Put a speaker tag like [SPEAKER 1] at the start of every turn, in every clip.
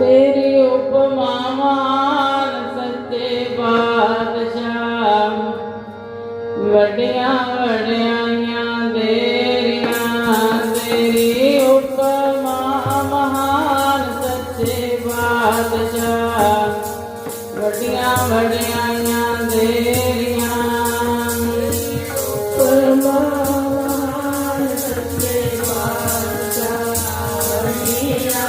[SPEAKER 1] ਤੇਰੀ ਉਪਮਾ ਮਾਨ ਸੱਚੇ ਬਾਦਸ਼ਾਹ ਵੱਡਿਆਂ ਵਡਿਆਈਆਂ ਦੇਰੀਆਂ, ਤੇਰੀ ਉਪਮਾ ਮਹਾਨ ਸੱਚੇ ਬਾਦਸ਼ਾਹ ਵੱਡਿਆਂ ਵਡਿਆਈਆਂ ਦੇਰੀਆਂ। ਪਰਮਾਨ ਸੱਚੇ ਬਾਦਸ਼ਾਹ ਵੱਡਿਆਂ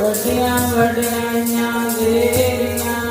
[SPEAKER 1] ਵੱਡੀਆਂ ਵਡਿਆਈਆਂ ਦੇਰੀਆਂ